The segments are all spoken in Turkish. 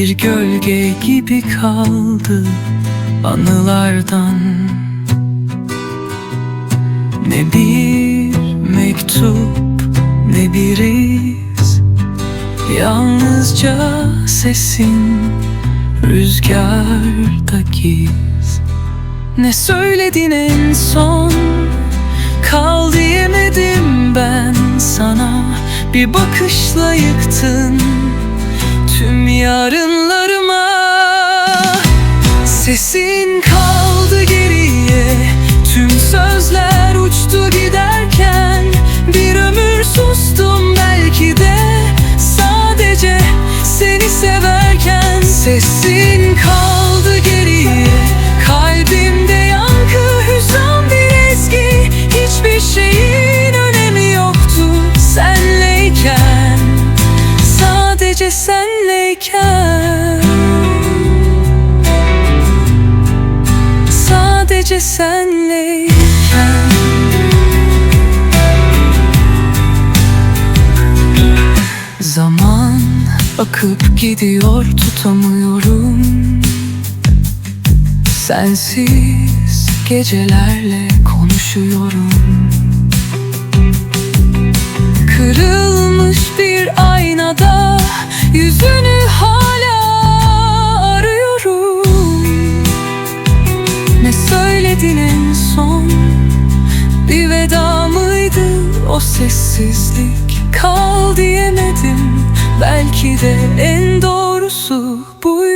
Bir gölge gibi kaldı anılardan. Ne bir mektup ne bir iz Yalnızca sesin rüzgarda giz Ne söyledin en son? Kal diyemedim ben sana. Bir bakışla yıktın Tüm yarınlarıma. Sesin kaldı geriye Tüm sözler uçtu giderken. Bir ömür sustum belki de Sadece seni severken. Sesin kaldı geriye Kalbimde yankı hüzün bir ezgi. Hiçbir şeyin önemi yoktu senleyken. Sadece senleyken Senleyken. Zaman akıp gidiyor tutamıyorum. Sensiz gecelerle konuşuyorum. Kırılmış bir aynada yüzünü söyledin en son. Bir veda mıydı o sessizlik? Kal diyemedim. Belki de en doğrusu buymuş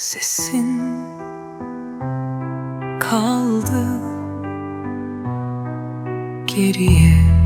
Sesin kaldı geriye